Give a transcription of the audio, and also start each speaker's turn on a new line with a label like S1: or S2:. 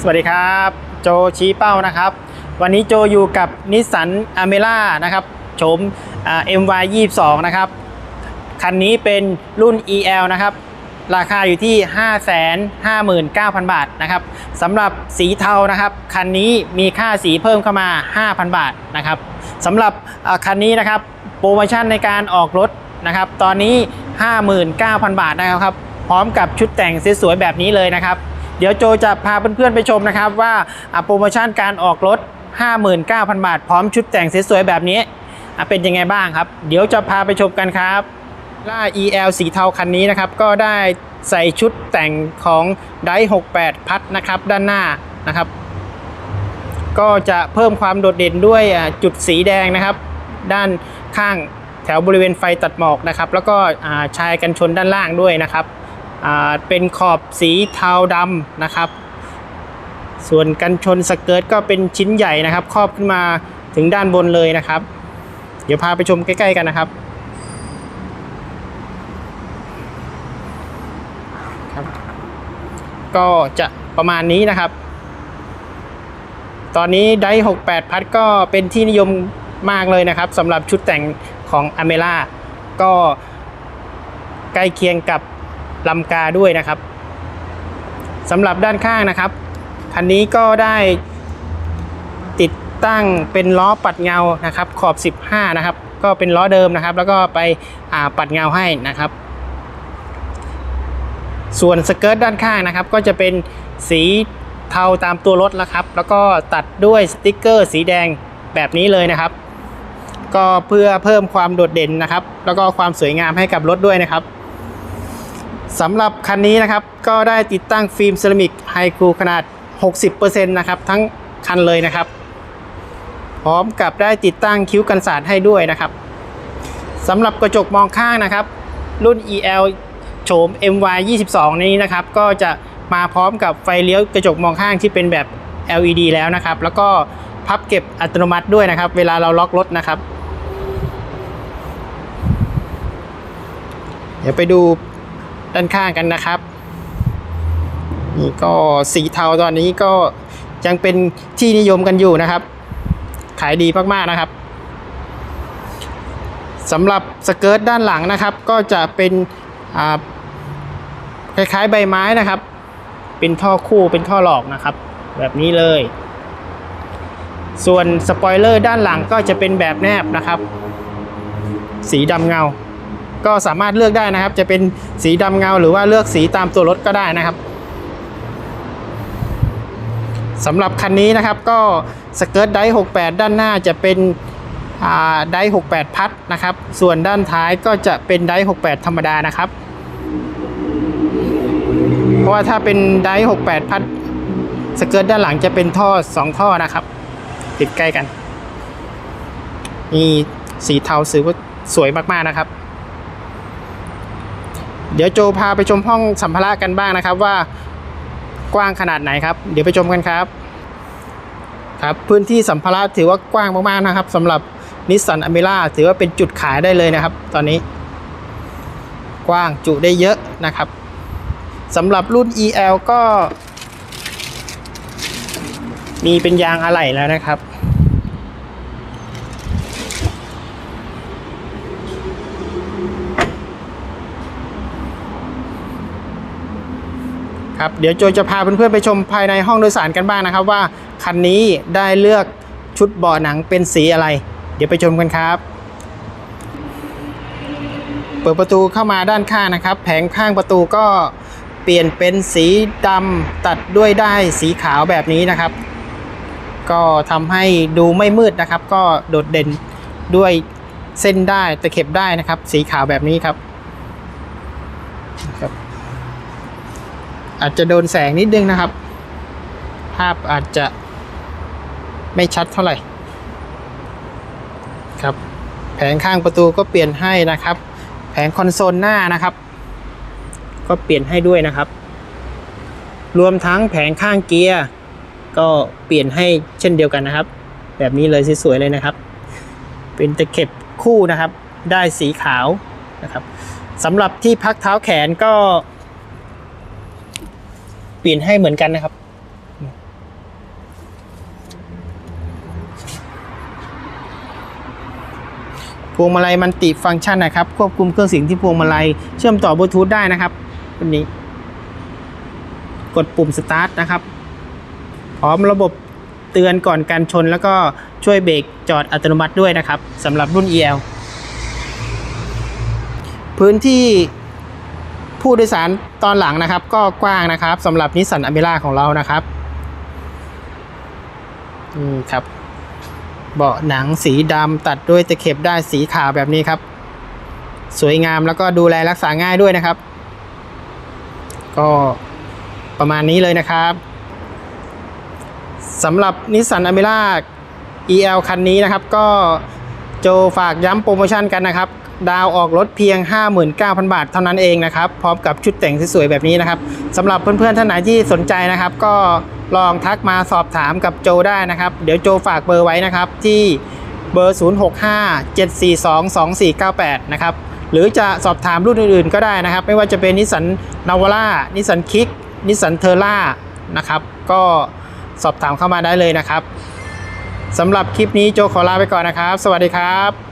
S1: สวัสดีครับ โจชี้เป้านะครับ วันนี้โจอยู่กับนิสสันอเมร่านะครับโฉมอ่า MY 22นะครับ คันนี้เป็นรุ่น EL นะครับ ราคาอยู่ที่ 559,000 บาทนะครับสำหรับสีเทานะครับ คันนี้มีค่าสีเพิ่มเข้ามา 5,000 บาทนะครับสำหรับคันนี้นะครับโปรโมชั่นในการออกรถนะครับ ตอนนี้ 59,000 บาทนะครับ พร้อมกับชุดแต่งสวยๆแบบนี้เลยนะครับ เดี๋ยวโจจะพาเพื่อนๆไปชมนะครับว่าโปรโมชั่นการออกรถ 59,000 บาท พร้อมชุดแต่งสวยๆแบบนี้เป็นยังไงบ้างครับ เดี๋ยวจะพาไปชมกันครับล่า EL สีเทาคันนี้นะครับ ก็ได้ใส่ชุดแต่งของได68 พัดนะครับ ด้านหน้านะครับ ก็จะเพิ่มความโดดเด่นด้วยจุดสีแดงนะครับ ด้านข้างแถวบริเวณไฟตัดหมอกนะครับ แล้วก็ชายกันชนด้านล่างด้วยนะครับ เป็นขอบสีเทาดำนะครับ ส่วนกันชนสเกิร์ตก็เป็นชิ้นใหญ่นะครับ ครอบขึ้นมาถึงด้านบนเลยนะครับ เดี๋ยวพาไปชมใกล้ ๆ กันนะครับครับ ก็จะประมาณนี้นะครับ ตอนนี้ได68 พัดก็เป็นที่นิยมมากเลยนะครับสำหรับชุดแต่งของอเมร่าก็ใกล้เคียงกับ ลำกาด้วยนะครับสำหรับด้านข้างนะครับ คันนี้ก็ได้ติดตั้งเป็นล้อปัดเงานะครับ ขอบ 15 นะครับ ก็เป็นล้อเดิมนะครับ แล้วก็ไปปัดเงาให้นะครับ ส่วนสเกิร์ตด้านข้างนะครับ ก็จะเป็นสีเทาตามตัวรถแล้วครับ แล้วก็ตัดด้วยสติกเกอร์สีแดงแบบนี้เลยนะครับ ก็เพื่อเพิ่มความโดดเด่นนะครับ แล้วก็ความสวยงามให้กับรถด้วยนะครับ สำหรับคันนี้นะครับก็ได้ติดตั้งฟิล์มเซรามิกไฮคูขนาด 60%นะครับทั้งคันเลยนะครับ พร้อมกับได้ติดตั้งคิ้วกันสาดให้ด้วยนะครับสำหรับกระจกมองข้างนะครับ รุ่น EL โฉม MY 22 นี้นะครับ ก็จะมาพร้อมกับไฟเลี้ยวกระจกมองข้างที่เป็นแบบ LED แล้วนะครับ แล้วก็พับเก็บอัตโนมัติด้วยนะครับ เวลาเราล็อกรถนะครับ เดี๋ยวไปดู ด้านข้างกันนะครับนี่ก็สีเทาตอนนี้ก็ยังเป็นที่นิยมกันอยู่นะครับ ขายดีมากๆนะครับสำหรับสเกิร์ตด้านหลังนะครับ ก็จะเป็นคล้ายๆใบไม้นะครับ เป็นท่อคู่เป็นท่อหลอกนะครับ แบบนี้เลย ส่วนสปอยเลอร์ด้านหลังก็จะเป็นแบบแนบนะครับ สีดำเงา ก็สามารถเลือกได้นะครับ จะเป็นสีดำเงาหรือว่าเลือกสีตามตัวรถก็ได้นะครับสำหรับคันนี้นะครับก็สเกิร์ตได68 ด้านหน้าจะเป็นได68 พัดนะครับ ส่วนด้านท้ายก็จะเป็นได68 ธรรมดานะครับ เพราะว่าถ้าเป็นได68 พัดสเกิร์ตด้านหลังจะเป็นท่อ 2 ท่อนะครับ ติดใกล้กันนี่สีเทาสือว่าสวยมากๆนะครับ เดี๋ยวโจพาไปชมห้องสัมภาระกันบ้างนะครับว่ากว้างขนาดไหนครับ เดี๋ยวไปชมกันครับ ครับพื้นที่สัมภาระถือว่ากว้างมากๆนะครับสำหรับนิสสันอเมร่าถือว่าเป็นจุดขายได้เลยนะครับ ตอนนี้ กว้างจุได้เยอะนะครับสำหรับรุ่น EL ก็ มีเป็นยางอะไหล่แล้วนะครับ ครับเดี๋ยวโจจะพาเพื่อนๆไปชมภายในห้องโดยสารกันบ้างนะครับ ว่าคันนี้ได้เลือกชุดเบาะหนังเป็นสีอะไร เดี๋ยวไปชมกันครับ เปิดประตูเข้ามาด้านข้างนะครับ แผงข้างประตูก็เปลี่ยนเป็นสีดำตัดด้วยได้ายสีขาวแบบนี้นะครับ ก็ทำให้ดูไม่มืดนะครับ ก็โดดเด่นด้วยเส้นได้ตะเข็บได้นะครับ สีขาวแบบนี้ครับ อาจจะโดนแสงนิดนึงนะครับ ภาพอาจจะไม่ชัดเท่าไหร่ ครับ แผงข้างประตูก็เปลี่ยนให้นะครับ แผงคอนโซลหน้านะครับ ก็เปลี่ยนให้ด้วยนะครับ รวมทั้งแผงข้างเกียร์ก็เปลี่ยนให้เช่นเดียวกันนะครับ แบบนี้เลยสวยๆเลยนะครับ เป็นตะเข็บคู่นะครับ ได้สีขาวนะครับสำหรับที่พักเท้าแขนก็ ปลี่ยนให้เหมือนกันนะครับ พวงมาลัยมันติฟังก์ชันนะครับ ควบคุมเครื่องเสียงที่พวงมาลัย เชื่อมต่อบลูทูธได้นะครับวันนี้ กดปุ่มสตาร์ทนะครับ พร้อมระบบเตือนก่อนการชนแล้วก็ช่วยเบรกจอดอัตโนมัติด้วยนะครับสำหรับรุ่น EL พื้นที่ ผู้โดยสารตอนหลังนะครับ ก็กว้างนะครับสำหรับนิสสันอเมร่าของเรานะครับอืมครับ เบาะหนังสีดำตัดด้วยตะเข็บได้สีขาวแบบนี้ครับ สวยงามแล้วก็ดูแลรักษาง่ายด้วยนะครับ ก็ประมาณนี้เลยนะครับสำหรับนิสสันอเมร่า EL คันนี้นะครับ ก็โจฝากย้ำโปรโมชั่นกันนะครับ ดาวออกรถเพียง 59,000 บาทเท่านั้นเองนะครับพร้อมกับชุดแต่งสวยๆแบบนี้นะครับสำหรับเพื่อนๆท่านไหนที่สนใจนะครับ ก็ลองทักมาสอบถามกับโจได้นะครับ เดี๋ยวโจฝากเบอร์ไว้นะครับที่เบอร์ 0657422498 นะครับหรือจะสอบถามรุ่นอื่นๆก็ได้นะครับ ไม่ว่าจะเป็นนิสสันนาวาร่านิสสันคิกนิสสันเทอร่านะครับ ก็สอบถามเข้ามาได้เลยนะครับสำหรับคลิปนี้โจขอลาไปก่อนนะครับ สวัสดีครับ